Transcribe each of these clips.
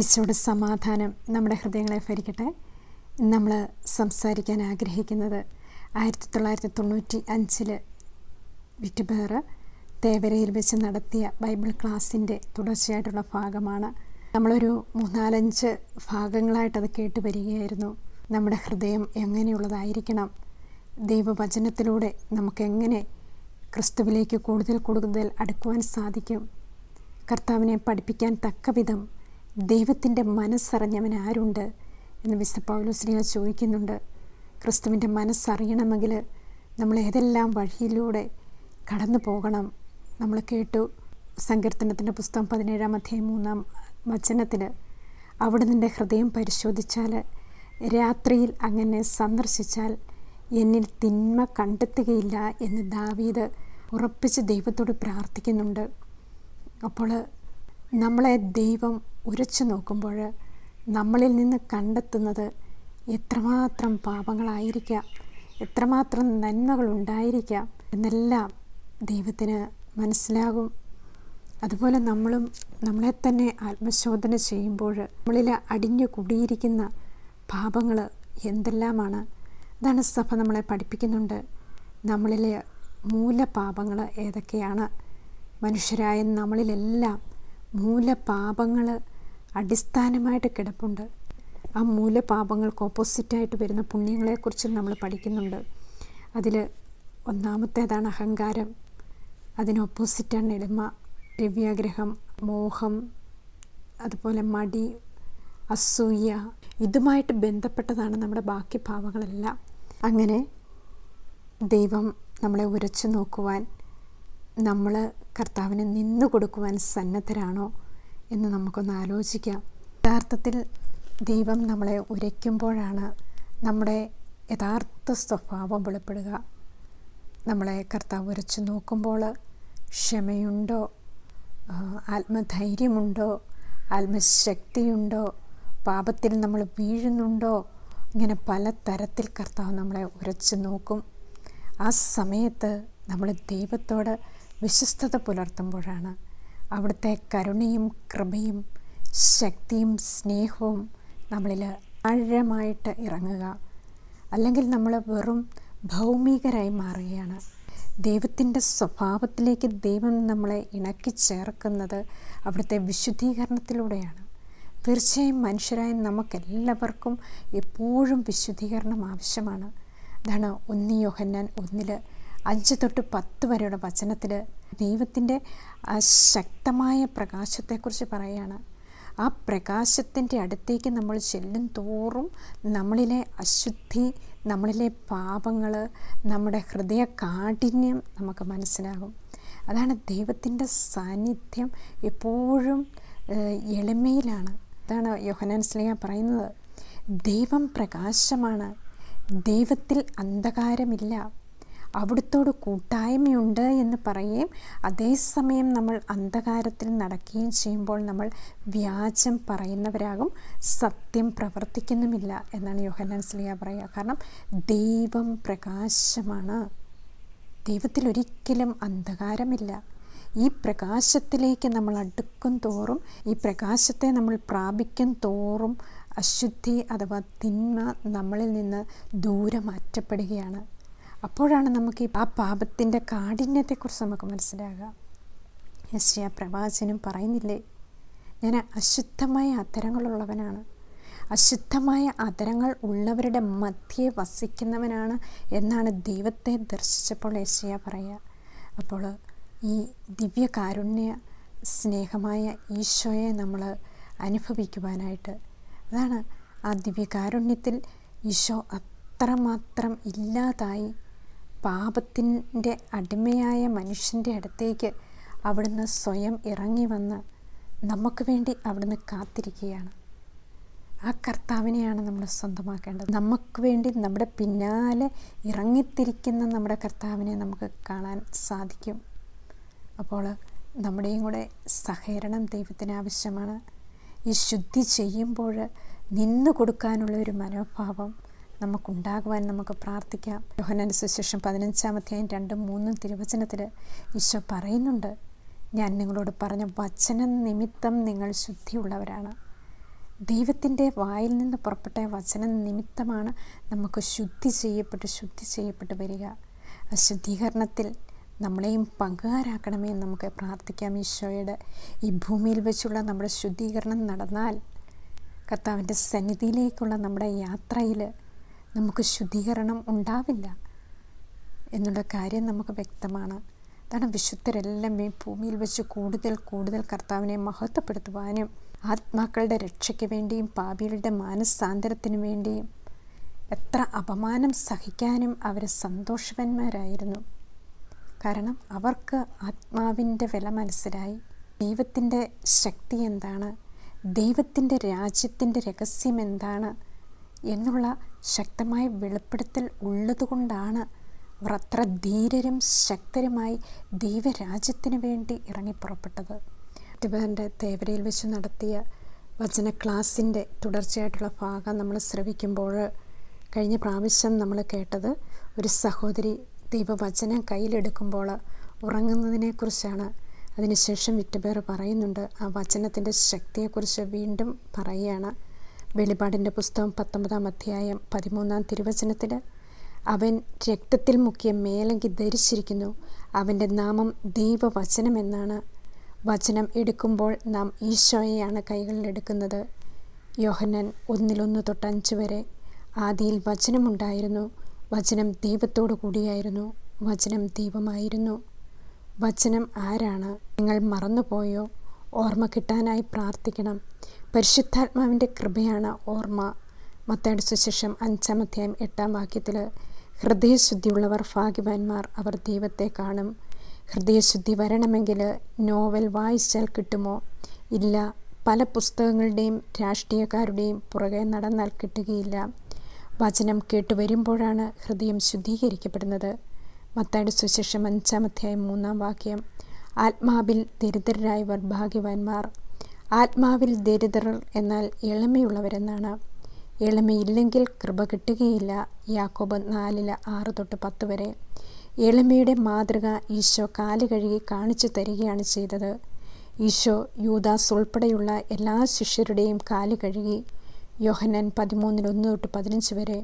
ഈശോയുടെ സമാധാനം നമ്മുടെ ഹൃദയങ്ങളെ ഭരിക്കട്ടെ. നമ്മൾ സംസാരിക്കാൻ ആഗ്രഹിക്കുന്നത് ആയിരത്തി തൊള്ളായിരത്തി തൊണ്ണൂറ്റി അഞ്ചിൽ വിറ്റുപേർ തേവരയിൽ വെച്ച് നടത്തിയ ബൈബിൾ ക്ലാസ്സിന്റെ തുടർച്ചയായിട്ടുള്ള ഭാഗമാണ്. നമ്മളൊരു മൂന്നാലഞ്ച് ഭാഗങ്ങളായിട്ടത് കേട്ട് വരികയായിരുന്നു. നമ്മുടെ ഹൃദയം എങ്ങനെയുള്ളതായിരിക്കണം? ദൈവവചനത്തിലൂടെ നമുക്കെങ്ങനെ ക്രിസ്തുവിലേക്ക് കൂടുതൽ കൂടുതൽ അടുക്കുവാൻ സാധിക്കും? കർത്താവിനെ പഠിപ്പിക്കാൻ തക്കവിധം ദൈവത്തിന്റെ മനസ്സറിഞ്ഞവൻ ആരുണ്ട് എന്ന് വിശുദ്ധ പൗലോസ്ലിഹ ചോദിക്കുന്നുണ്ട്. ക്രിസ്തുവിന്റെ മനസ്സറിയണമെങ്കിൽ നമ്മൾ ഏതെല്ലാം വഴിയിലൂടെ കടന്നു പോകണം? നമ്മൾ കേട്ടു സങ്കീർത്തനത്തിന്റെ പുസ്തകം പതിനേഴാം അധ്യായം മൂന്നാം വചനത്തിൽ അവിടെ നിന്റെ ഹൃദയം പരിശോധിച്ചാൽ രാത്രിയിൽ അങ്ങനെ സന്ദർശിച്ചാൽ എന്നിൽ തിന്മ കണ്ടെത്തുകയില്ല എന്ന് ദാവീദ് ഉറപ്പിച്ച് ദൈവത്തോട് പ്രാർത്ഥിക്കുന്നുണ്ട്. അപ്പോൾ നമ്മളെ ദൈവം ഉരച്ചു നോക്കുമ്പോൾ നമ്മളിൽ നിന്ന് കണ്ടെത്തുന്നത് എത്രമാത്രം പാപങ്ങളായിരിക്കാം എത്രമാത്രം നന്മകളുണ്ടായിരിക്കാം എന്നെല്ലാം ദൈവത്തിന് മനസ്സിലാകും. അതുപോലെ നമ്മളും നമ്മളെ തന്നെ ആത്മശോധന ചെയ്യുമ്പോൾ നമ്മളിൽ അടിഞ്ഞു കൂടിയിരിക്കുന്ന പാപങ്ങൾ എന്തെല്ലാമാണ്? അതാണ് സഭ നമ്മളെ പഠിപ്പിക്കുന്നുണ്ട്. നമ്മളിലെ മൂലപാപങ്ങൾ ഏതൊക്കെയാണ്? മനുഷ്യരായ നമ്മളിലെല്ലാം മൂലപാപങ്ങൾ അടിസ്ഥാനമായിട്ട് കിടപ്പുണ്ട്. ആ മൂലപാപങ്ങൾക്ക് ഓപ്പോസിറ്റായിട്ട് വരുന്ന പുണ്യങ്ങളെക്കുറിച്ച് നമ്മൾ പഠിക്കുന്നുണ്ട്. അതിൽ ഒന്നാമത്തേതാണ് അഹങ്കാരം. അതിന് ഓപ്പോസിറ്റാണ് എളിമ ദിവ്യാഗ്രഹം മോഹം അതുപോലെ മടി അസൂയ. ഇതുമായിട്ട് ബന്ധപ്പെട്ടതാണ് നമ്മുടെ ബാക്കി ഭാവങ്ങളെല്ലാം അങ്ങനെ ദൈവം നമ്മളെ ഉരച്ചു നോക്കുവാൻ നമ്മൾ കർത്താവിന് നിന്നു കൊടുക്കുവാൻ സന്നദ്ധരാണോ? എന്ന് നമുക്കൊന്ന് ആലോചിക്കാം. യഥാർത്ഥത്തിൽ ദൈവം നമ്മളെ ഉരയ്ക്കുമ്പോഴാണ് നമ്മുടെ യഥാർത്ഥ സ്വഭാവം വെളിപ്പെടുക. നമ്മളെ കർത്താവ് ഉരച്ചു നോക്കുമ്പോൾ ക്ഷമയുണ്ടോ? ആത്മധൈര്യമുണ്ടോ? ആത്മശക്തിയുണ്ടോ? പാപത്തിൽ നമ്മൾ വീഴുന്നുണ്ടോ? ഇങ്ങനെ പല തരത്തിൽ കർത്താവ് നമ്മളെ ഉരച്ചു നോക്കും. ആ സമയത്ത് നമ്മൾ ദൈവത്തോട് വിശ്വസ്തത പുലർത്തുമ്പോഴാണ് അവിടുത്തെ കരുണയും കൃപയും ശക്തിയും സ്നേഹവും നമ്മളിൽ ആഴമായിട്ട് ഇറങ്ങുക. അല്ലെങ്കിൽ നമ്മൾ വെറും ഭൗമികരായി മാറുകയാണ്. ദൈവത്തിന്റെ സ്വഭാവത്തിലേക്ക് ദൈവം നമ്മളെ ഇണക്കി ചേർക്കുന്നത് അവിടുത്തെ വിശുദ്ധീകരണത്തിലൂടെയാണ്. തീർച്ചയായും മനുഷ്യരായ നമുക്കെല്ലാവർക്കും എപ്പോഴും വിശുദ്ധീകരണം ആവശ്യമാണ്. അതാണ് ഒന്നിയോഹന്നാൻ ഒന്നിൽ അഞ്ച് തൊട്ട് പത്ത് വരെയുള്ള വചനത്തിൽ ദൈവത്തിന്റെ ശക്തമായ പ്രകാശത്തെക്കുറിച്ച് പറയുകയാണ് ആ പ്രകാശത്തിന്റെ അടുത്തേക്ക് നമ്മൾ ചെല്ലും തോറും നമ്മളിലെ അശുദ്ധി നമ്മളിലെ പാപങ്ങൾ നമ്മുടെ ഹൃദയ കാഠിന്യം നമുക്ക് മനസ്സിലാകും. അതാണ് ദൈവത്തിന്റെ സാന്നിധ്യം എപ്പോഴും എളിമയിലാണ്. അതാണ് യോഹനാൻ സ്ലേഹ പറയുന്നത്. ദൈവം പ്രകാശമാണ്. ദൈവത്തിൽ അന്ധകാരമില്ല. അവിടുത്തോട് കൂട്ടായ്മയുണ്ട് എന്ന് പറയുകയും അതേസമയം നമ്മൾ അന്ധകാരത്തിൽ നടക്കുകയും ചെയ്യുമ്പോൾ നമ്മൾ വ്യാജം പറയുന്നവരാകും സത്യം പ്രവർത്തിക്കുന്നുമില്ല എന്നാണ് യോഹന്നാൻ സ്ലിയ പറയുക. കാരണം ദൈവം പ്രകാശമാണ്. ദൈവത്തിൽ ഒരിക്കലും അന്ധകാരമില്ല. ഈ പ്രകാശത്തിലേക്ക് നമ്മൾ അടുക്കും തോറും ഈ പ്രകാശത്തെ നമ്മൾ പ്രാപിക്കും തോറും അശുദ്ധി അഥവാ തിന്മ നമ്മളിൽ നിന്ന് ദൂരെ മാറ്റപ്പെടുകയാണ് അപ്പോഴാണ് നമുക്ക് ആ പാപത്തിന്റെ കാഠിന്യത്തെക്കുറിച്ച് നമുക്ക് മനസ്സിലാകുക. യശ്യ പ്രവാചനും പറയുന്നില്ലേ ഞാൻ അശുദ്ധമായ അത്തരങ്ങളുള്ളവനാണ് അശുദ്ധമായ അതരങ്ങൾ ഉള്ളവരുടെ മധ്യേ വസിക്കുന്നവനാണ് എന്നാണ് ദൈവത്തെ ദർശിച്ചപ്പോൾ യശ്യ പറയുക. അപ്പോൾ ഈ ദിവ്യകാരുണ്യ സ്നേഹമായ ഈശോയെ നമ്മൾ അനുഭവിക്കുവാനായിട്ട് അതാണ് ആ ദിവ്യകാരുണ്യത്തിൽ ഈശോ അത്രമാത്രം ഇല്ലാതായി പാപത്തിന്റെ അടിമയായ മനുഷ്യന്റെ അടുത്തേക്ക് അവിടുന്ന് സ്വയം ഇറങ്ങി വന്ന് നമുക്ക് വേണ്ടി അവിടുന്ന് കാത്തിരിക്കുകയാണ്. ആ കർത്താവിനെയാണ് നമ്മൾ സ്വന്തമാക്കേണ്ടത്. നമുക്ക് വേണ്ടി നമ്മുടെ പിന്നാലെ ഇറങ്ങിത്തിരിക്കുന്ന നമ്മുടെ കർത്താവിനെ നമുക്ക് കാണാൻ സാധിക്കും. അപ്പോൾ നമ്മുടെയും കൂടെ സഹകരണം ദൈവത്തിന് ആവശ്യമാണ്. ഈ ശുദ്ധി ചെയ്യുമ്പോൾ നിന്നു കൊടുക്കാനുള്ള ഒരു മനോഭാവം നമുക്കുണ്ടാകുവാൻ നമുക്ക് പ്രാർത്ഥിക്കാം. യോഹനന്റെ സുശേഷം പതിനഞ്ചാം അധ്യായം രണ്ടും മൂന്നും തിരുവചനത്തിൽ ഈശോ പറയുന്നുണ്ട് ഞാൻ നിങ്ങളോട് പറഞ്ഞ വചന നിമിത്തം നിങ്ങൾ ശുദ്ധിയുള്ളവരാണ്. ദൈവത്തിന്റെ വായിൽ നിന്ന് പുറപ്പെട്ട വചന നിമിത്തമാണ് നമുക്ക് ശുദ്ധി ചെയ്യപ്പെട്ട് ശുദ്ധി ചെയ്യപ്പെട്ട് വരിക. ശുദ്ധീകരണത്തിൽ നമ്മളെയും പങ്കുകാരാക്കണമേ നമുക്ക് പ്രാർത്ഥിക്കാം ഈശോയുടെ. ഈ ഭൂമിയിൽ വെച്ചുള്ള നമ്മുടെ ശുദ്ധീകരണം നടന്നാൽ കർത്താവിന്റെ സന്നിധിയിലേക്കുള്ള നമ്മുടെ യാത്രയിൽ നമുക്ക് ശുദ്ധീകരണം ഉണ്ടാവില്ല എന്നുള്ള കാര്യം നമുക്ക് വ്യക്തമാണ്. അതാണ് വിശുദ്ധരെല്ലാം ഈ ഭൂമിയിൽ വെച്ച് കൂടുതൽ കൂടുതൽ കർത്താവിനെ മഹത്വപ്പെടുത്തുവാനും ആത്മാക്കളുടെ രക്ഷയ്ക്ക് വേണ്ടിയും പാപികളുടെ മാനസാന്തരത്തിനു വേണ്ടിയും എത്ര അപമാനം സഹിക്കാനും അവർ സന്തോഷവന്മാരായിരുന്നു. കാരണം അവർക്ക് ആത്മാവിന്റെ വില മനസ്സിലായി. ദൈവത്തിന്റെ ശക്തി എന്താണ്? ദൈവത്തിന്റെ രാജ്യത്തിന്റെ രഹസ്യം എന്താണ്? എന്നുള്ള ശക്തമായ വെളിപ്പെടുത്തൽ ഉള്ളതുകൊണ്ടാണ് അവർ ധീരരും ശക്തരുമായി ദൈവരാജ്യത്തിന് വേണ്ടി ഇറങ്ങിപ്പുറപ്പെട്ടത് ടിബറിന്റെ തേവരയിൽ വെച്ച് നടത്തിയ വചന ക്ലാസ്സിന്റെ തുടർച്ചയായിട്ടുള്ള ഭാഗം നമ്മൾ ശ്രവിക്കുമ്പോൾ കഴിഞ്ഞ പ്രാവശ്യം നമ്മൾ കേട്ടത് ഒരു സഹോദരി ദൈവവചനം കയ്യിലെടുക്കുമ്പോൾ ഉറങ്ങുന്നതിനെക്കുറിച്ചാണ്. അതിനുശേഷം വിറ്റുപേർ പറയുന്നുണ്ട് ആ വചനത്തിന്റെ ശക്തിയെക്കുറിച്ച് വീണ്ടും പറയുകയാണ്. വെളിപാടിന്റെ പുസ്തകം പത്തൊമ്പതാം അധ്യായം പതിമൂന്നാം തിരുവചനത്തിൽ അവൻ രക്തത്തിൽ മുക്കിയ മേലങ്കി ധരിച്ചിരിക്കുന്നു. അവന്റെ നാമം ദൈവവചനം എന്നാണ്. വചനം എടുക്കുമ്പോൾ നാം ഈശോയെയാണ് കൈകളിലെടുക്കുന്നത് യോഹന്നാൻ ഒന്നിലൊന്ന് തൊട്ട് അഞ്ച് വരെ ആദിയിൽ വചനമുണ്ടായിരുന്നു വചനം ദൈവത്തോടു കൂടിയായിരുന്നു. വചനം ദൈവമായിരുന്നു. വചനം ആരാണ്? നിങ്ങൾ മറന്നുപോയോ? ഓർമ്മ കിട്ടാനായി പ്രാർത്ഥിക്കണം. പരിശുദ്ധാത്മാവിന്റെ കൃപയാണ് ഓർമ്മ. മത്തയുടെ സുശേഷം അഞ്ചാം അധ്യായം എട്ടാം വാക്യത്തിൽ ഹൃദയശുദ്ധിയുള്ളവർ ഭാഗ്യവാന്മാർ അവർ ദൈവത്തെ കാണും. ഹൃദയശുദ്ധി വരണമെങ്കിൽ നോവൽ വായിച്ചാൽ കിട്ടുമോ? ഇല്ല. പല പുസ്തകങ്ങളുടെയും രാഷ്ട്രീയക്കാരുടെയും പുറകെ നടന്നാൽ കിട്ടുകയില്ല. വചനം കേട്ടു വരുമ്പോഴാണ് ഹൃദയം ശുദ്ധീകരിക്കപ്പെടുന്നത്. മത്തയുടെ സുശേഷം അഞ്ചാം അധ്യായം മൂന്നാം വാക്യം ആത്മാവിൽ ദരിദ്രരായവർ ഭാഗ്യവാന്മാർ ആത്മാവിൽ ദരിദ്രർ എന്നാൽ എളിമയുള്ളവരെന്നാണ്. എളിമയില്ലെങ്കിൽ കൃപ കിട്ടുകയില്ല. യാക്കോബ് നാലിൽ ആറ് തൊട്ട് പത്ത് വരെ. എളിമയുടെ മാതൃക ഈശോ കാൽ കഴുകി കാണിച്ചു തരികയാണ് ചെയ്തത്. ഈശോ യൂദാസ് ഉൾപ്പെടെയുള്ള എല്ലാ ശിഷ്യരുടെയും കാൽ കഴുകി. യോഹനൻ പതിമൂന്നിൽ ഒന്ന് തൊട്ട് പതിനഞ്ച് വരെ.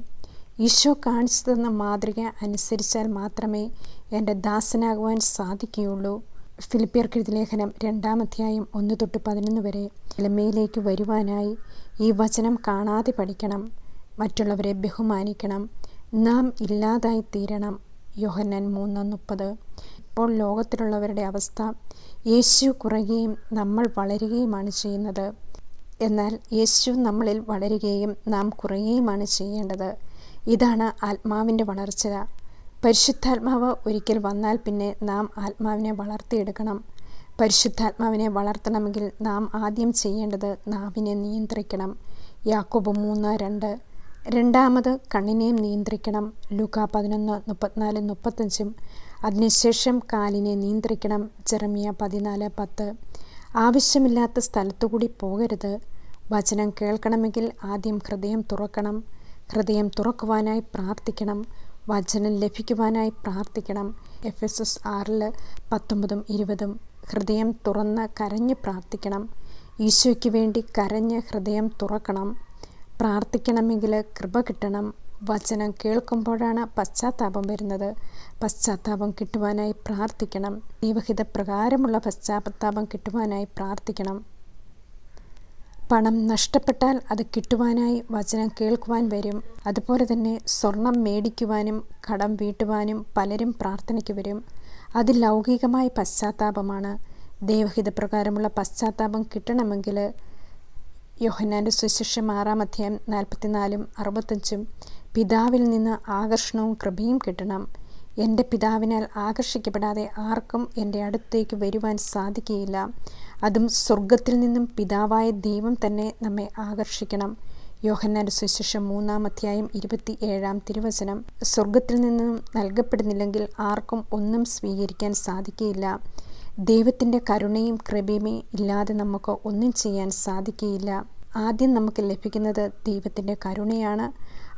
ഈശോ കാണിച്ചു തന്ന മാതൃക അനുസരിച്ചാൽ മാത്രമേ എന്റെ ദാസനാകുവാൻ സാധിക്കുകയുള്ളൂ. ഫിലിപ്പിയർക്കെഴുതി ലേഖനം രണ്ടാമധ്യായം ഒന്ന് തൊട്ട് പതിനൊന്ന് വരെ എളിമയിലേക്ക് വരുവാനായി ഈ വചനം കാണാതെ പഠിക്കണം. മറ്റുള്ളവരെ ബഹുമാനിക്കണം. നാം ഇല്ലാതായി തീരണം. യോഹന്നാൻ മൂന്ന് മുപ്പത്. ഇപ്പോൾ ലോകത്തിലുള്ളവരുടെ അവസ്ഥ യേശു കുറയുകയും നമ്മൾ വളരുകയുമാണ് ചെയ്യുന്നത്. എന്നാൽ യേശു നമ്മളിൽ വളരുകയും നാം കുറയുകയുമാണ് ചെയ്യേണ്ടത്. ഇതാണ് ആത്മാവിന്റെ വളർച്ച പരിശുദ്ധാത്മാവ് ഒരിക്കൽ വന്നാൽ പിന്നെ നാം ആത്മാവിനെ വളർത്തിയെടുക്കണം. പരിശുദ്ധാത്മാവിനെ വളർത്തണമെങ്കിൽ നാം ആദ്യം ചെയ്യേണ്ടത് നാവിനെ നിയന്ത്രിക്കണം. യാക്കോബ് മൂന്ന് രണ്ട്. രണ്ടാമത് കണ്ണിനെയും നിയന്ത്രിക്കണം. ലൂക്ക പതിനൊന്ന് മുപ്പത്തിനാല് മുപ്പത്തഞ്ചും. അതിനുശേഷം കാലിനെ നിയന്ത്രിക്കണം. ജെറമിയ പതിനാല് പത്ത്. ആവശ്യമില്ലാത്ത സ്ഥലത്തുകൂടി പോകരുത്. വചനം കേൾക്കണമെങ്കിൽ ആദ്യം ഹൃദയം തുറക്കണം. ഹൃദയം തുറക്കുവാനായി പ്രാർത്ഥിക്കണം. വചനം ലഭിക്കുവാനായി പ്രാർത്ഥിക്കണം. എഫ് എസ് എസ് ആറിൽ പത്തൊമ്പതും ഇരുപതും ഹൃദയം തുറന്ന് കരഞ്ഞ് പ്രാർത്ഥിക്കണം. ഈശോയ്ക്ക് വേണ്ടി കരഞ്ഞ് ഹൃദയം തുറക്കണം. പ്രാർത്ഥിക്കണമെങ്കിൽ കൃപ കിട്ടണം. വചനം കേൾക്കുമ്പോഴാണ് പശ്ചാത്താപം വരുന്നത്. പശ്ചാത്താപം കിട്ടുവാനായി പ്രാർത്ഥിക്കണം. ദൈവഹിത പ്രകാരമുള്ള പശ്ചാത്താപം കിട്ടുവാനായി പ്രാർത്ഥിക്കണം. പണം നഷ്ടപ്പെട്ടാൽ അത് കിട്ടുവാനായി വചനം കേൾക്കുവാൻ വരും. അതുപോലെ തന്നെ സ്വർണം മേടിക്കുവാനും കടം വീട്ടുവാനും പലരും പ്രാർത്ഥനയ്ക്ക് വരും. അത് ലൗകികമായ പശ്ചാത്താപമാണ്. ദേവഹിത പ്രകാരമുള്ള പശ്ചാത്താപം കിട്ടണമെങ്കിൽ യോഹന്നാന്റെ സുശിഷ്യം ആറാം അധ്യായം നാൽപ്പത്തിനാലും അറുപത്തഞ്ചും പിതാവിൽ നിന്ന് ആകർഷണവും കൃപയും കിട്ടണം. എന്റെ പിതാവിനാൽ ആകർഷിക്കപ്പെടാതെ ആർക്കും എന്റെ അടുത്തേക്ക് വരുവാൻ സാധിക്കുകയില്ല. അതും സ്വർഗത്തിൽ നിന്നും പിതാവായ ദൈവം തന്നെ നമ്മെ ആകർഷിക്കണം. യോഹന്നാന്റെ സുശേഷം മൂന്നാം അധ്യായം ഇരുപത്തി ഏഴാം തിരുവചനം. സ്വർഗത്തിൽ നിന്നും നൽകപ്പെടുന്നില്ലെങ്കിൽ ആർക്കും ഒന്നും സ്വീകരിക്കാൻ സാധിക്കുകയില്ല ദൈവത്തിന്റെ കരുണയും കൃപയുമേ ഇല്ലാതെ നമുക്ക് ഒന്നും ചെയ്യാൻ സാധിക്കുകയില്ല ആദ്യം നമുക്ക് ലഭിക്കുന്നത് ദൈവത്തിന്റെ കരുണയാണ്.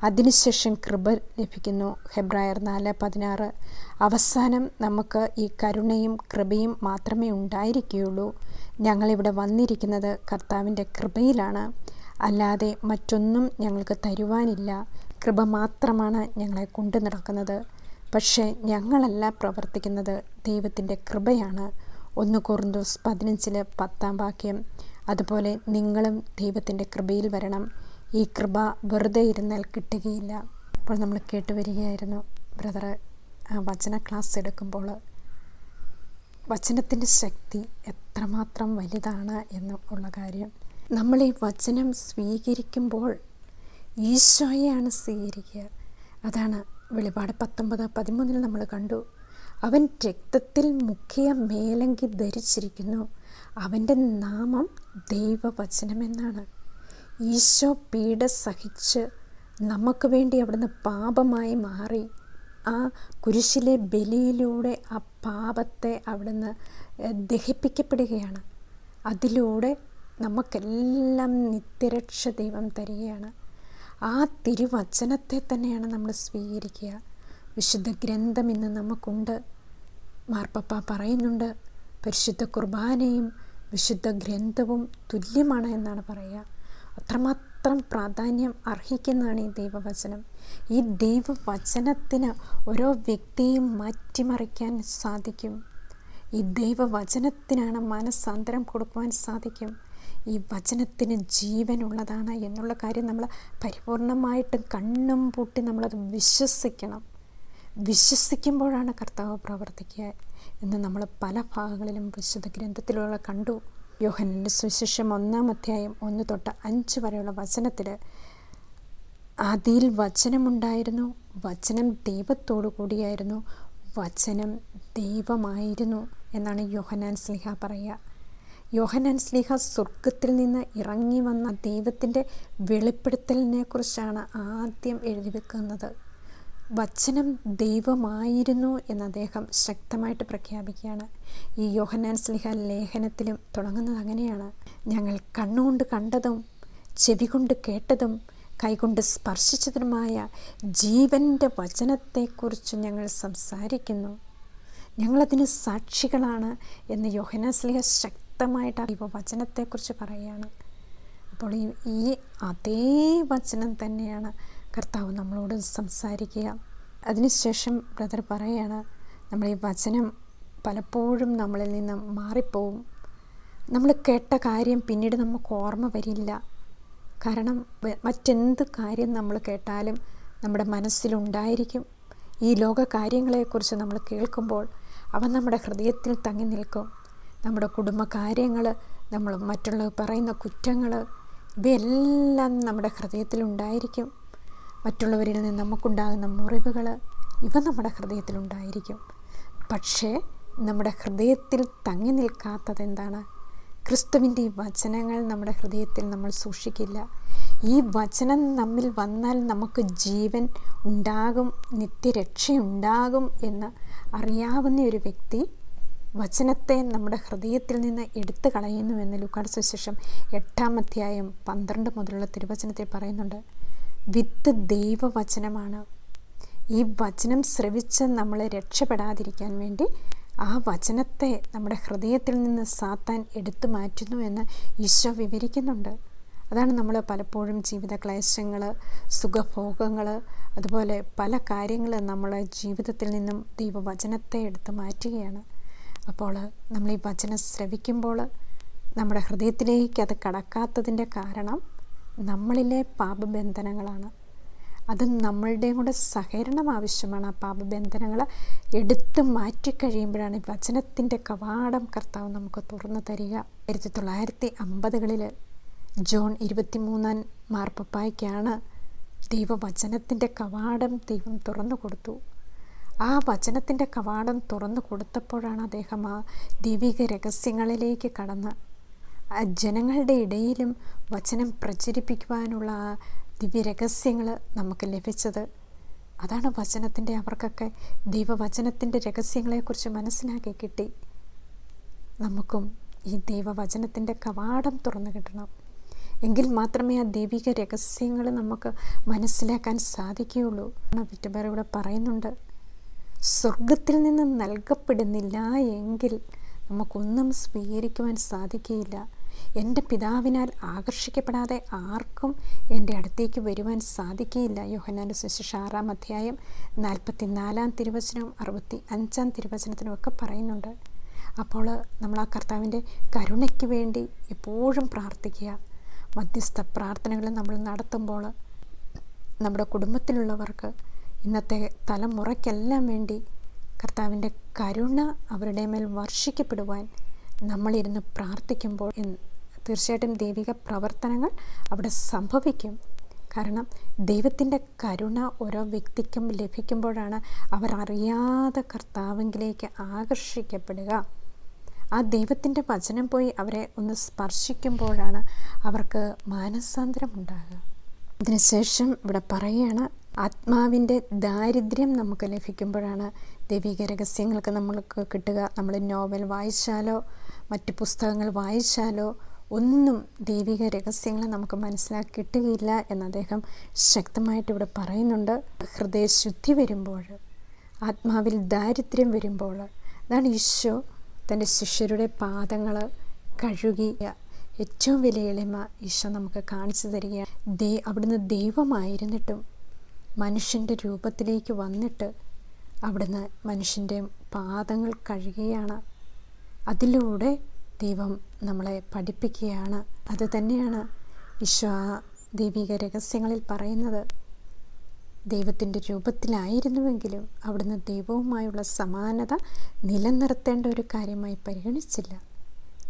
അതിനുശേഷം കൃപ ലഭിക്കുന്നു. ഹെബ്രായർ നാല് പതിനാറ്. അവസാനം നമുക്ക് ഈ കരുണയും കൃപയും മാത്രമേ ഉണ്ടായിരിക്കുകയുള്ളൂ. ഞങ്ങളിവിടെ വന്നിരിക്കുന്നത് കർത്താവിന്റെ കൃപയിലാണ്. അല്ലാതെ മറ്റൊന്നും ഞങ്ങൾക്ക് തരുവാനില്ല. കൃപ മാത്രമാണ് ഞങ്ങളെ കൊണ്ടു നടക്കുന്നത്. പക്ഷേ ഞങ്ങളല്ല പ്രവർത്തിക്കുന്നത്. ദൈവത്തിന്റെ കൃപയാണ്. ഒന്ന് കൊറിന്തോസ് പതിനഞ്ചിൽ പത്താം വാക്യം. അതുപോലെ നിങ്ങളും ദൈവത്തിന്റെ കൃപയിൽ വരണം. ഈ കൃപ വെറുതെ ഇരുന്നാൽ കിട്ടുകയില്ല. അപ്പോൾ നമ്മൾ കേട്ടുവരികയായിരുന്നു ബ്രദർ ആ വചന ക്ലാസ് എടുക്കുമ്പോൾ വചനത്തിന്റെ ശക്തി എത്രമാത്രം വലുതാണ് എന്ന് ഉള്ള കാര്യം. നമ്മൾ ഈ വചനം സ്വീകരിക്കുമ്പോൾ ഈശോയെയാണ് സ്വീകരിക്കുക. അതാണ് വെളിപാട് പത്തൊമ്പത് പതിമൂന്നിൽ നമ്മൾ കണ്ടു. അവൻ രക്തത്തിൽ മുഖ്യ മേലങ്കി ധരിച്ചിരിക്കുന്നു. അവന്റെ നാമം ദൈവവചനമെന്നാണ്. ഈശോ പീഡ സഹിച്ച് നമുക്ക് വേണ്ടി അവിടുന്ന് പാപമായി മാറി. ആ കുരിശിലെ ബലിയിലൂടെ ആ പാപത്തെ അവിടുന്ന് ദഹിപ്പിക്കപ്പെടുകയാണ്. അതിലൂടെ നമുക്കെല്ലാം നിത്യരക്ഷ ദൈവം തരികയാണ്. ആ തിരുവചനത്തെ തന്നെയാണ് നമ്മൾ സ്വീകരിക്കുക. വിശുദ്ധ ഗ്രന്ഥം ഇന്ന് നമുക്കുണ്ട്. മാർപ്പപ്പ പറയുന്നുണ്ട് പരിശുദ്ധ കുർബാനയും വിശുദ്ധ ഗ്രന്ഥവും തുല്യമാണ് എന്നാണ് പറയുക. അത്രമാത്രം പ്രാധാന്യം അർഹിക്കുന്നതാണ് ഈ ദൈവവചനം. ഈ ദൈവവചനത്തിന് ഓരോ വ്യക്തിയും മാറ്റിമറിക്കാൻ സാധിക്കും. ഈ ദൈവവചനത്തിനാണ് മനസ്സാന്തരം കൊടുക്കുവാൻ സാധിക്കും. ഈ വചനത്തിന് ജീവനുള്ളതാണ് എന്നുള്ള കാര്യം നമ്മൾ പരിപൂർണമായിട്ടും കണ്ണും പൂട്ടി നമ്മളത് വിശ്വസിക്കണം. വിശ്വസിക്കുമ്പോഴാണ് കർത്താവ് പ്രവർത്തിക്കുക എന്ന് നമ്മൾ പല ഭാഗങ്ങളിലും വിശുദ്ധ ഗ്രന്ഥത്തിലുള്ള കണ്ടു. യോഹനന്റെ സുശേഷം ഒന്നാം അധ്യായം ഒന്ന് തൊട്ട് അഞ്ച് വരെയുള്ള വചനത്തിൽ അതിൽ വചനമുണ്ടായിരുന്നു വചനം ദൈവത്തോടു കൂടിയായിരുന്നു വചനം ദൈവമായിരുന്നു എന്നാണ് യോഹനാൻ സ്ലിഹ പറയുക. യോഹനാൻ സ്ലിഹ സ്വർഗത്തിൽ നിന്ന് ഇറങ്ങി വന്ന ദൈവത്തിന്റെ വെളിപ്പെടുത്തലിനെ കുറിച്ചാണ് ആദ്യം എഴുതി വെക്കുന്നത്. വചനം ദൈവമായിരുന്നു എന്ന് അദ്ദേഹം ശക്തമായിട്ട് പ്രഖ്യാപിക്കുകയാണ്. ഈ യോഹന്നാൻ സ്ലിഹ ലേഖനത്തിലും തുടങ്ങുന്നത് അങ്ങനെയാണ്. ഞങ്ങൾ കണ്ണുകൊണ്ട് കണ്ടതും ചെവി കൊണ്ട് കേട്ടതും കൈകൊണ്ട് സ്പർശിച്ചതുമായ ജീവന്റെ വചനത്തെക്കുറിച്ച് ഞങ്ങൾ സംസാരിക്കുന്നു. ഞങ്ങളതിന് സാക്ഷികളാണ് എന്ന് യോഹനാൻ സ്ലിഹ ശക്തമായിട്ട് ദൈവ വചനത്തെക്കുറിച്ച് പറയുകയാണ്. അപ്പോൾ ഈ അതേ വചനം തന്നെയാണ് കർത്താവ് നമ്മളോട് സംസാരിക്കുക. അതിനുശേഷം ബ്രദർ പറയുകയാണ് നമ്മൾ ഈ വചനം പലപ്പോഴും നമ്മളിൽ നിന്ന് മാറിപ്പോവും. നമ്മൾ കേട്ട കാര്യം പിന്നീട് നമുക്ക് ഓർമ്മ വരില്ല. കാരണം മറ്റെന്ത് കാര്യം നമ്മൾ കേട്ടാലും നമ്മുടെ മനസ്സിലുണ്ടായിരിക്കും. ഈ ലോക കാര്യങ്ങളെക്കുറിച്ച് നമ്മൾ കേൾക്കുമ്പോൾ അവ നമ്മുടെ ഹൃദയത്തിൽ തങ്ങി നിൽക്കും. നമ്മുടെ കുടുംബകാര്യങ്ങൾ നമ്മൾ മറ്റുള്ളവർ പറയുന്ന കുറ്റങ്ങൾ ഇവയെല്ലാം നമ്മുടെ ഹൃദയത്തിലുണ്ടായിരിക്കും. മറ്റുള്ളവരിൽ നിന്ന് നമുക്കുണ്ടാകുന്ന മുറിവുകൾ ഇവ നമ്മുടെ ഹൃദയത്തിലുണ്ടായിരിക്കും. പക്ഷേ നമ്മുടെ ഹൃദയത്തിൽ തങ്ങി നിൽക്കാത്തത് എന്താണ്? ക്രിസ്തുവിന്റെ ഈ വചനങ്ങൾ നമ്മുടെ ഹൃദയത്തിൽ നമ്മൾ സൂക്ഷിക്കില്ല. ഈ വചനം നമ്മിൽ വന്നാൽ നമുക്ക് ജീവൻ ഉണ്ടാകും നിത്യരക്ഷയുണ്ടാകും എന്ന് അറിയാവുന്ന ഒരു വ്യക്തി വചനത്തെ നമ്മുടെ ഹൃദയത്തിൽ നിന്ന് എടുത്തു കളയുന്നുവെന്ന് ലുക്കാട് സുശേഷം എട്ടാം അധ്യായം പന്ത്രണ്ട് മുതലുള്ള തിരുവചനത്തിൽ പറയുന്നുണ്ട്. വിത്ത് ദൈവവചനമാണ്. ഈ വചനം ശ്രവിച്ച് നമ്മൾ രക്ഷപ്പെടാതിരിക്കാൻ വേണ്ടി ആ വചനത്തെ നമ്മുടെ ഹൃദയത്തിൽ നിന്ന് സാത്താൻ എടുത്തു മാറ്റുന്നു എന്ന് ഈശോ വിവരിക്കുന്നുണ്ട്. അതാണ് നമ്മൾ പലപ്പോഴും ജീവിത ക്ലേശങ്ങൾ സുഖഭോഗങ്ങൾ അതുപോലെ പല കാര്യങ്ങൾ നമ്മളെ ജീവിതത്തിൽ നിന്നും ദൈവവചനത്തെ എടുത്തു മാറ്റുകയാണ്. അപ്പോൾ നമ്മൾ ഈ വചനം ശ്രവിക്കുമ്പോൾ നമ്മുടെ ഹൃദയത്തിലേക്ക് അത് കടക്കാത്തതിന്റെ കാരണം നമ്മളിലെ പാപബന്ധനങ്ങളാണ്. അത് നമ്മളുടെയും കൂടെ സഹകരണം ആവശ്യമാണ്. ആ പാപബന്ധനങ്ങൾ എടുത്ത് മാറ്റിക്കഴിയുമ്പോഴാണ് ഈ വചനത്തിന്റെ കവാടം കർത്താവ് നമുക്ക് തുറന്നു തരിക. ആയിരത്തി തൊള്ളായിരത്തി അമ്പതുകളിൽ ജോൺ ഇരുപത്തിമൂന്നാം മാർപ്പപ്പായ്ക്കാണ് ദൈവവചനത്തിന്റെ കവാടം ദൈവം തുറന്നു കൊടുത്തു. ആ വചനത്തിന്റെ കവാടം തുറന്നു കൊടുത്തപ്പോഴാണ് അദ്ദേഹം ആ ദൈവിക രഹസ്യങ്ങളിലേക്ക് കടന്ന് ജനങ്ങളുടെ ഇടയിലും വചനം പ്രചരിപ്പിക്കുവാനുള്ള ആ ദിവ്യരഹസ്യങ്ങൾ നമുക്ക് ലഭിച്ചത്. അതാണ് വചനത്തിന്റെ അവർക്കൊക്കെ ദൈവവചനത്തിന്റെ രഹസ്യങ്ങളെക്കുറിച്ച് മനസ്സിലാക്കി കിട്ടി. നമുക്കും ഈ ദൈവവചനത്തിന്റെ കവാടം തുറന്നു കിട്ടണം. എങ്കിൽ മാത്രമേ ആ ദൈവിക രഹസ്യങ്ങൾ നമുക്ക് മനസ്സിലാക്കാൻ സാധിക്കുകയുള്ളൂ. വിറ്റുപേർ ഇവിടെ പറയുന്നുണ്ട് സ്വർഗത്തിൽ നിന്ന് നൽകപ്പെടുന്നില്ല എങ്കിൽ നമുക്കൊന്നും സ്വീകരിക്കുവാൻ സാധിക്കുകയില്ല. എന്റെ പിതാവിനാൽ ആകർഷിക്കപ്പെടാതെ ആർക്കും എന്റെ അടുത്തേക്ക് വരുവാൻ സാധിക്കുകയില്ല യോഹനാന്റെ സുശേഷ ആറാം അധ്യായം നാൽപ്പത്തി നാലാം തിരുവചനവും അറുപത്തി അഞ്ചാം തിരുവചനത്തിനും ഒക്കെ പറയുന്നുണ്ട്. അപ്പോൾ നമ്മൾ ആ കർത്താവിന്റെ കരുണയ്ക്ക് വേണ്ടി എപ്പോഴും പ്രാർത്ഥിക്കുക. മധ്യസ്ഥ പ്രാർത്ഥനകൾ നമ്മൾ നടത്തുമ്പോൾ നമ്മുടെ കുടുംബത്തിലുള്ളവർക്ക് ഇന്നത്തെ തലമുറയ്ക്കെല്ലാം വേണ്ടി കർത്താവിന്റെ കരുണ അവരുടെ മേൽ വർഷിക്കപ്പെടുവാൻ നമ്മളിരുന്ന് പ്രാർത്ഥിക്കുമ്പോൾ തീർച്ചയായിട്ടും ദൈവിക പ്രവർത്തനങ്ങൾ അവിടെ സംഭവിക്കും. കാരണം ദൈവത്തിന്റെ കരുണ ഓരോ വ്യക്തിക്കും ലഭിക്കുമ്പോഴാണ് അവർ അറിയാതെ കർത്താവിലേക്ക് ആകർഷിക്കപ്പെടുക. ആ ദൈവത്തിന്റെ വചനം പോയി അവരെ ഒന്ന് സ്പർശിക്കുമ്പോഴാണ് അവർക്ക് മാനസാന്തരം ഉണ്ടാകുക. ഇവിടെ പറയുകയാണ് ആത്മാവിന്റെ ദാരിദ്ര്യം നമുക്ക് ലഭിക്കുമ്പോഴാണ് ദൈവിക രഹസ്യങ്ങൾക്ക് നമ്മൾക്ക് കിട്ടുക. നമ്മൾ നോവൽ വായിച്ചാലോ മറ്റ് പുസ്തകങ്ങൾ വായിച്ചാലോ ഒന്നും ദൈവിക രഹസ്യങ്ങൾ നമുക്ക് മനസ്സിലാക്കി കിട്ടുകയില്ല എന്ന് അദ്ദേഹം ശക്തമായിട്ട് ഇവിടെ പറയുന്നുണ്ട്. ഹൃദയശുദ്ധി വരുമ്പോൾ ആത്മാവിൽ ദാരിദ്ര്യം വരുമ്പോൾ അതാണ് ഈശോ തന്റെ ശിഷ്യരുടെ പാദങ്ങൾ കഴുകിയ ഏറ്റവും വലിയ എളിമ ഈശോ നമുക്ക് കാണിച്ചു തരികയാണ്. ദേ അവിടുന്ന് ദൈവമായിരുന്നിട്ടും മനുഷ്യന്റെ രൂപത്തിലേക്ക് വന്നിട്ട് അവിടുന്ന് മനുഷ്യന്റെ പാദങ്ങൾ കഴുകുകയാണ് അതിലൂടെ ദൈവം നമ്മളെ പഠിപ്പിക്കുകയാണ്. അത് തന്നെയാണ് ഈശോ ആ ദൈവിക രഹസ്യങ്ങളിൽ പറയുന്നത്. ദൈവത്തിന്റെ രൂപത്തിലായിരുന്നുവെങ്കിലും അവിടുന്ന് ദൈവവുമായുള്ള സമാനത നിലനിർത്തേണ്ട ഒരു കാര്യമായി പരിഗണിച്ചില്ല.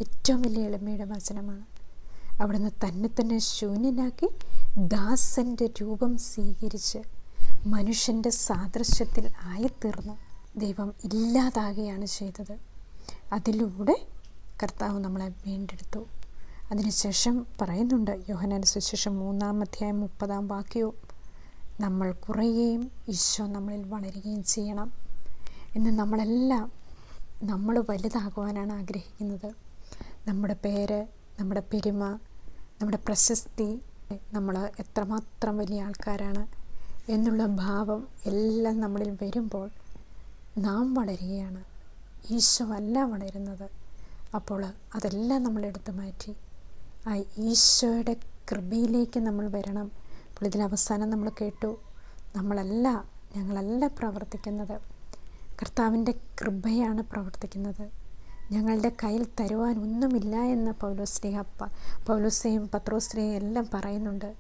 ഏറ്റവും വലിയ എളിമയുടെ വചനമാണ്. അവിടുന്ന് തന്നെ തന്നെ ശൂന്യനാക്കി ദാസന്റെ രൂപം സ്വീകരിച്ച് മനുഷ്യന്റെ സാദൃശ്യത്തിൽ ആയിത്തീർന്നു. ദൈവം ഇല്ലാതാകുകയാണ് ചെയ്തത്. അതിലൂടെ കർത്താവ് നമ്മളെ വീണ്ടെടുത്തു. അതിനുശേഷം പറയുന്നുണ്ട് യോഹനാൻ സുശേഷം മൂന്നാം അധ്യായം മുപ്പതാം വാക്യവും നമ്മൾ കുറയുകയും ഈശോ നമ്മളിൽ വളരുകയും ചെയ്യണം എന്ന് നമ്മളെല്ലാം നമ്മൾ വലുതാകുവാനാണ് ആഗ്രഹിക്കുന്നത്. നമ്മുടെ പേര് നമ്മുടെ പെരുമ നമ്മുടെ പ്രശസ്തി നമ്മൾ എത്രമാത്രം വലിയ ആൾക്കാരാണ് എന്നുള്ള ഭാവം എല്ലാം നമ്മളിൽ വരുമ്പോൾ നാം വളരുകയാണ്. ഈശോ അല്ല വളരുന്നത്. അപ്പോൾ അതെല്ലാം നമ്മൾ എടുത്തു മാറ്റി. ആ ഈശോയുടെ കൃപയിലേക്ക് നമ്മൾ വരണം. അപ്പോൾ ഇതിലവസാനം നമ്മൾ കേട്ടു. നമ്മളല്ല ഞങ്ങളല്ല പ്രവർത്തിക്കുന്നത് കർത്താവിന്റെ കൃപയാണ് പ്രവർത്തിക്കുന്നത്. ഞങ്ങളുടെ കയ്യിൽ തരുവാൻ ഒന്നുമില്ല എന്ന് പൗലോസ്ലിഹ പൗലോസ്ത്രീയും പത്രോസ്ത്രീയും എല്ലാം പറയുന്നുണ്ട്.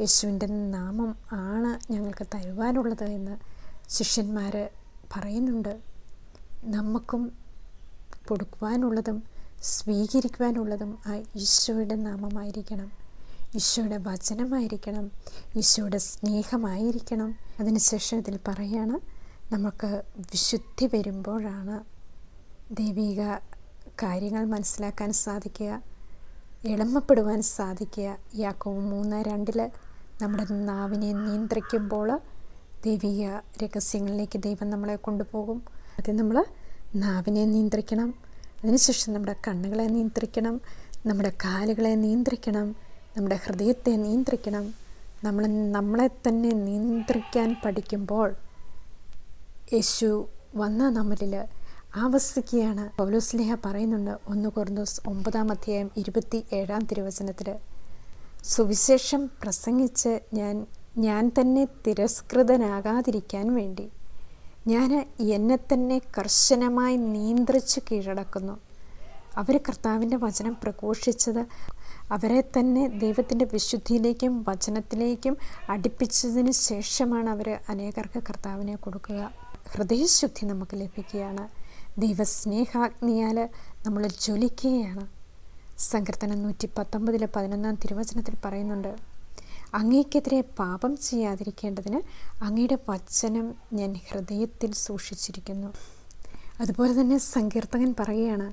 യേശുവിന്റെ നാമം ആണ് ഞങ്ങൾക്ക് തരുവാനുള്ളത് എന്ന് ശിഷ്യന്മാർ പറയുന്നുണ്ട്. നമുക്കും കൊടുക്കുവാനുള്ളതും സ്വീകരിക്കുവാനുള്ളതും ആ ഈശോയുടെ നാമമായിരിക്കണം. ഈശോയുടെ വചനമായിരിക്കണം. ഈശോയുടെ സ്നേഹമായിരിക്കണം. അതിനുശേഷം ഇതിൽ പറയാണ് നമുക്ക് വിശുദ്ധി വരുമ്പോഴാണ് ദൈവിക കാര്യങ്ങൾ മനസ്സിലാക്കാൻ സാധിക്കുക എളമപ്പെടുവാൻ സാധിക്കുക. യാക്കോവ് മൂന്ന് രണ്ടിൽ നമ്മുടെ നാവിനെ നിയന്ത്രിക്കുമ്പോൾ ദൈവിക രഹസ്യങ്ങളിലേക്ക് ദൈവം നമ്മളെ കൊണ്ടുപോകും. അത് നമ്മൾ നാവിനെ നിയന്ത്രിക്കണം. അതിനുശേഷം നമ്മുടെ കണ്ണുകളെ നിയന്ത്രിക്കണം. നമ്മുടെ കാലുകളെ നിയന്ത്രിക്കണം. നമ്മുടെ ഹൃദയത്തെ നിയന്ത്രിക്കണം. നമ്മൾ നമ്മളെ തന്നെ നിയന്ത്രിക്കാൻ പഠിക്കുമ്പോൾ യേശു വന്ന നമ്മളിൽ ആവസിക്കുകയാണ്. പൗലോസ്ലേഹ പറയുന്നുണ്ട് ഒന്ന് കുറഞ്ഞോസ് ഒമ്പതാം അധ്യായം ഇരുപത്തി ഏഴാം തിരുവചനത്തിൽ. സുവിശേഷം പ്രസംഗിച്ച് ഞാൻ ഞാൻ തന്നെ തിരസ്കൃതനാകാതിരിക്കാൻ വേണ്ടി. ഞാൻ എന്നെ തന്നെ കർശനമായി നിയന്ത്രിച്ച് കീഴടക്കുന്നു. അവർ കർത്താവിന്റെ വചനം പ്രഘോഷിച്ചത് അവരെ തന്നെ ദൈവത്തിന്റെ വിശുദ്ധിയിലേക്കും വചനത്തിലേക്കും അടുപ്പിച്ചതിന് ശേഷമാണ് അവർ അനേകർക്ക് കർത്താവിനെ കൊടുക്കുക. ഹൃദയശുദ്ധി നമുക്ക് ലഭിക്കുകയാണ്. ദൈവസ്നേഹാഗ്നിയാൽ നമ്മൾ ജ്വലിക്കുകയാണ്. സങ്കീർത്തനം നൂറ്റി പത്തൊമ്പതിലെ പതിനൊന്നാം തിരുവചനത്തിൽ പറയുന്നുണ്ട് അങ്ങേക്കെതിരെ പാപം ചെയ്യാതിരിക്കേണ്ടതിന് അങ്ങയുടെ വചനം ഞാൻ ഹൃദയത്തിൽ സൂക്ഷിച്ചിരിക്കുന്നു. അതുപോലെ തന്നെ സങ്കീർത്തകൻ പറയുകയാണ്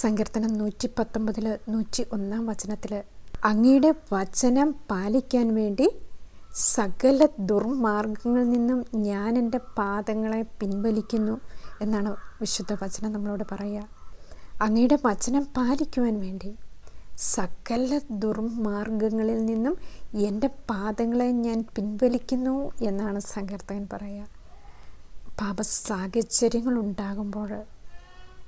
സങ്കീർത്തനം നൂറ്റി പത്തൊമ്പതിൽ നൂറ്റി ഒന്നാം വചനത്തിൽ അങ്ങയുടെ വചനം പാലിക്കാൻ വേണ്ടി സകല ദുർമാർഗങ്ങളിൽ നിന്നും ഞാൻ എന്റെ പാദങ്ങളെ പിൻവലിക്കുന്നു എന്നാണ് വിശുദ്ധ വചനം നമ്മളോട് പറയുക. അങ്ങയുടെ വചനം പാലിക്കുവാൻ വേണ്ടി സകല ദുർമാർഗങ്ങളിൽ നിന്നും എന്റെ പാദങ്ങളെ ഞാൻ പിൻവലിക്കുന്നു എന്നാണ് സങ്കീർത്തകൻ പറയുക. പാപ സാഹചര്യങ്ങൾ ഉണ്ടാകുമ്പോൾ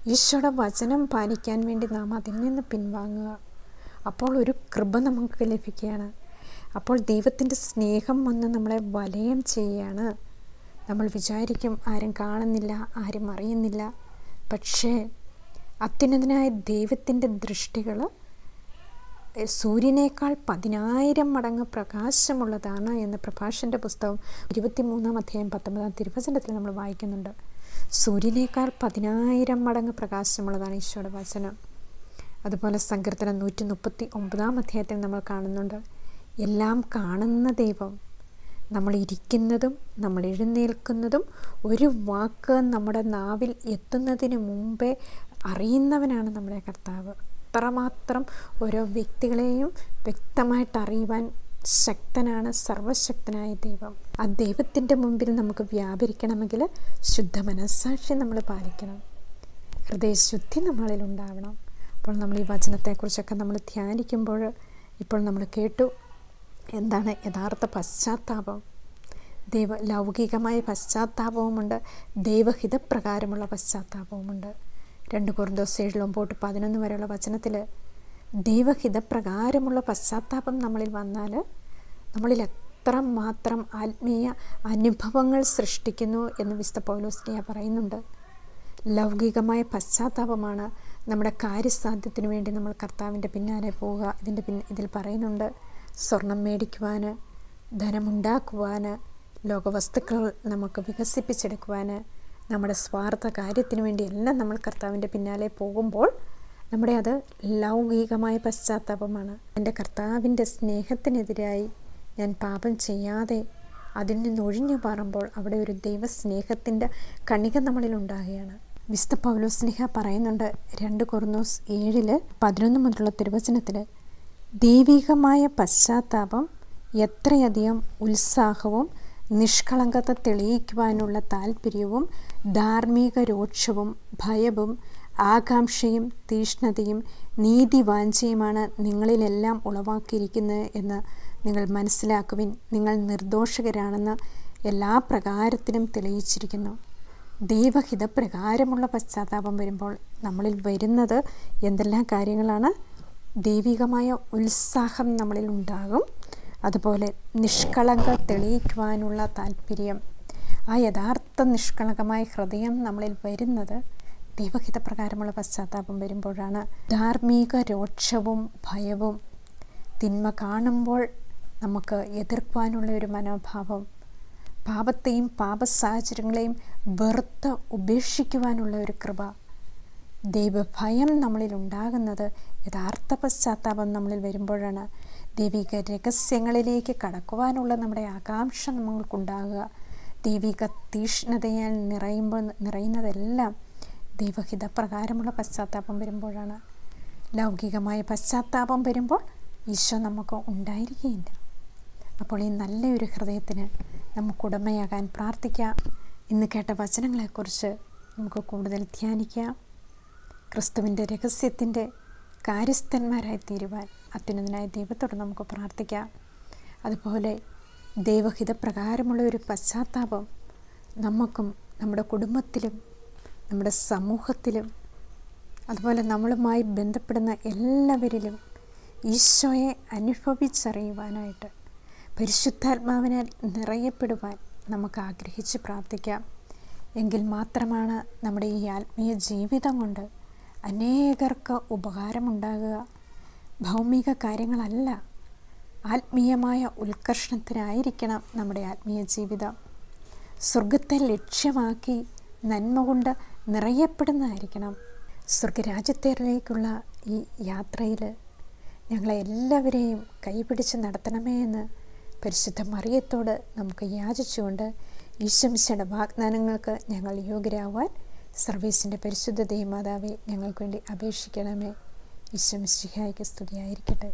ഈശോയുടെ വചനം പാലിക്കാൻ വേണ്ടി നാം അതിൽ നിന്ന് പിൻവാങ്ങുക. അപ്പോൾ ഒരു കൃപ നമുക്ക് ലഭിക്കുകയാണ്. അപ്പോൾ ദൈവത്തിന്റെ സ്നേഹം വന്ന് നമ്മളെ വലയം ചെയ്യുകയാണ്. നമ്മൾ വിചാരിക്കും ആരും കാണുന്നില്ല ആരും അറിയുന്നില്ല. പക്ഷേ അത്യുന്നതനായ ദൈവത്തിന്റെ ദൃഷ്ടികൾ സൂര്യനേക്കാൾ പതിനായിരം മടങ്ങ് പ്രകാശമുള്ളതാണ് എന്ന പ്രഭാഷന്റെ പുസ്തകം ഇരുപത്തിമൂന്നാം അധ്യായം പത്തൊമ്പതാം തിരുവചനത്തിൽ നമ്മൾ വായിക്കുന്നുണ്ട്. സൂര്യനേക്കാൾ പതിനായിരം മടങ്ങ് പ്രകാശമുള്ളതാണ് ഈശോയുടെ വചനം. അതുപോലെ സങ്കീർത്തനം നൂറ്റി മുപ്പത്തി ഒമ്പതാം അധ്യായത്തിൽ നമ്മൾ കാണുന്നുണ്ട് എല്ലാം കാണുന്ന ദൈവം നമ്മൾ ഇരിക്കുന്നതും നമ്മൾ എഴുന്നേൽക്കുന്നതും ഒരു വാക്ക് നമ്മുടെ നാവിൽ എത്തുന്നതിന് മുമ്പേ അറിയുന്നവനാണ് നമ്മുടെ കർത്താവ്. അത്രമാത്രം ഓരോ വ്യക്തികളെയും വ്യക്തമായിട്ട് അറിയുവാൻ ശക്തനാണ് സർവശക്തനായ ദൈവം. ആ ദൈവത്തിന്റെ മുമ്പിൽ നമുക്ക് വ്യാപരിക്കണമെങ്കിൽ ശുദ്ധ മനസ്സാക്ഷി നമ്മൾ പാലിക്കണം. ഹൃദയശുദ്ധി നമ്മളിൽ ഉണ്ടാവണം. അപ്പോൾ നമ്മൾ ഈ വചനത്തെക്കുറിച്ചൊക്കെ നമ്മൾ ധ്യാനിക്കുമ്പോൾ ഇപ്പോൾ നമ്മൾ കേട്ടു എന്താണ് യഥാർത്ഥ പശ്ചാത്താപം. ദൈവ ലൗകികമായ പശ്ചാത്താപവുമുണ്ട്. ദൈവഹിതപ്രകാരമുള്ള പശ്ചാത്താപവുമുണ്ട്. രണ്ട് കുറുന്തോസ് ഏഴിൽ ഒമ്പോട്ട് പതിനൊന്ന് വരെയുള്ള വചനത്തിൽ ദൈവഹിതപ്രകാരമുള്ള പശ്ചാത്താപം നമ്മളിൽ വന്നാൽ നമ്മളിൽ എത്ര മാത്രം ആത്മീയ അനുഭവങ്ങൾ സൃഷ്ടിക്കുന്നു എന്ന് വിശുദ്ധ പൗലോസ്നിയ പറയുന്നുണ്ട്. ലൗകികമായ പശ്ചാത്താപമാണ് നമ്മുടെ കാര്യസാധ്യത്തിന് വേണ്ടി നമ്മൾ കർത്താവിന്റെ പിന്നാലെ പോവുക. ഇതിന്റെ പിൻ ഇതിൽ പറയുന്നുണ്ട് സ്വർണം മേടിക്കുവാൻ ധനമുണ്ടാക്കുവാൻ ലോകവസ്തുക്കൾ നമുക്ക് വികസിപ്പിച്ചെടുക്കുവാൻ നമ്മുടെ സ്വാർത്ഥ കാര്യത്തിന് വേണ്ടി എല്ലാം നമ്മൾ കർത്താവിന്റെ പിന്നാലെ പോകുമ്പോൾ നമ്മുടെ അത് ലൗകികമായ പശ്ചാത്താപമാണ് എന്റെ കർത്താവിന്റെ സ്നേഹത്തിനെതിരായി ഞാൻ പാപം ചെയ്യാതെ അതിൽ നിന്ന് ഒഴിഞ്ഞു അവിടെ ഒരു ദൈവസ്നേഹത്തിന്റെ കണിക നമ്മളിൽ ഉണ്ടാകുകയാണ്. വിസ്ത പൗലോസ്നേഹ പറയുന്നുണ്ട് രണ്ട് കൊർന്നോസ് ഏഴിൽ പതിനൊന്ന് മുതലുള്ള തിരുവചനത്തിൽ ദൈവികമായ പശ്ചാത്താപം എത്രയധികം ഉത്സാഹവും നിഷ്കളങ്കത തെളിയിക്കുവാനുള്ള താല്പര്യവും ധാർമ്മിക രോക്ഷവും ഭയവും ആകാംക്ഷയും തീഷ്ണതയും നീതിവാഞ്ചയുമാണ് നിങ്ങളിലെല്ലാം ഉളവാക്കിയിരിക്കുന്നത് എന്ന് നിങ്ങൾ മനസ്സിലാക്കുവിൻ. നിങ്ങൾ നിർദോഷകരാണെന്ന് എല്ലാ പ്രകാരത്തിലും തെളിയിച്ചിരിക്കുന്നു. ദൈവഹിതപ്രകാരമുള്ള പശ്ചാത്താപം വരുമ്പോൾ നമ്മളിൽ വരുന്നത് എന്തെല്ലാം കാര്യങ്ങളാണ്? ദൈവികമായ ഉത്സാഹം നമ്മളിൽ ഉണ്ടാകും. അതുപോലെ നിഷ്കളങ്ക തെളിയിക്കുവാനുള്ള താല്പര്യം ആ യഥാർത്ഥ നിഷ്കളങ്കമായ ഹൃദയം നമ്മളിൽ വരുന്നത് ദൈവഹിതപ്രകാരമുള്ള പശ്ചാത്താപം വരുമ്പോഴാണ്. ധാർമ്മിക രോക്ഷവും ഭയവും തിന്മ കാണുമ്പോൾ നമുക്ക് എതിർക്കുവാനുള്ള ഒരു മനോഭാവം പാപത്തെയും പാപ സാഹചര്യങ്ങളെയും വെറുത്ത് ഉപേക്ഷിക്കുവാനുള്ള ഒരു കൃപ. ദൈവഭയം നമ്മളിൽ ഉണ്ടാകുന്നത് യഥാർത്ഥ പശ്ചാത്താപം നമ്മളിൽ വരുമ്പോഴാണ്. ദൈവിക രഹസ്യങ്ങളിലേക്ക് കടക്കുവാനുള്ള നമ്മുടെ ആകാംക്ഷ നമ്മൾക്കുണ്ടാകുക. ദൈവിക തീഷ്ണതയാൽ നിറയുമ്പോൾ നിറയുന്നതെല്ലാം ദൈവഹിതപ്രകാരമുള്ള പശ്ചാത്താപം വരുമ്പോഴാണ്. ലൗകികമായ പശ്ചാത്താപം വരുമ്പോൾ ഈശോ നമുക്ക് ഉണ്ടായിരിക്കുകയില്ല അപ്പോൾ ഈ നല്ലൊരു ഹൃദയത്തിന് നമുക്കുടമയാകാൻ പ്രാർത്ഥിക്കാം. ഇന്ന് കേട്ട വചനങ്ങളെക്കുറിച്ച് നമുക്ക് കൂടുതൽ ധ്യാനിക്കാം. ക്രിസ്തുവിന്റെ രഹസ്യത്തിന്റെ കാര്യസ്ഥന്മാരായി തീരുവാൻ അത്യുന്നതനായ ദൈവത്തോട് നമുക്ക് പ്രാർത്ഥിക്കാം. അതുപോലെ ദൈവഹിതപ്രകാരമുള്ള ഒരു പശ്ചാത്താപം നമുക്കും നമ്മുടെ കുടുംബത്തിലും നമ്മുടെ സമൂഹത്തിലും അതുപോലെ നമ്മളുമായി ബന്ധപ്പെടുന്ന എല്ലാവരിലും ഈശോയെ അനുഭവിച്ചറിയുവാനായിട്ട് പരിശുദ്ധാത്മാവിനാൽ നിറയപ്പെടുവാൻ നമുക്ക് ആഗ്രഹിച്ച് പ്രാർത്ഥിക്കാം. എങ്കിൽ മാത്രമാണ് നമ്മുടെ ഈ ആത്മീയ ജീവിതം കൊണ്ട് അനേകർക്ക് ഉപകാരമുണ്ടാകുക. ഭൗമിക കാര്യങ്ങളല്ല ആത്മീയമായ ഉത്കർഷണത്തിനായിരിക്കണം നമ്മുടെ ആത്മീയ ജീവിതം. സ്വർഗത്തെ ലക്ഷ്യമാക്കി നന്മ കൊണ്ട് നിറയപ്പെടുന്നതായിരിക്കണം സ്വർഗരാജ്യത്തേക്കുള്ള ഈ യാത്രയിൽ ഞങ്ങളെ എല്ലാവരെയും കൈപിടിച്ച് നടത്തണമേ എന്ന് പരിശുദ്ധ മറിയത്തോട് നമുക്ക് യാചിച്ചുകൊണ്ട് ഈശംശയുടെ വാഗ്ദാനങ്ങൾക്ക് ഞങ്ങൾ യോഗ്യരാവാൻ സർവീസിന്റെ പരിശുദ്ധ ദൈവമാതാവെ ഞങ്ങൾക്ക് വേണ്ടി അപേക്ഷിക്കണമേ വിശ്വമിശിഹായിക്ക് സ്തുതിയായിരിക്കട്ടെ.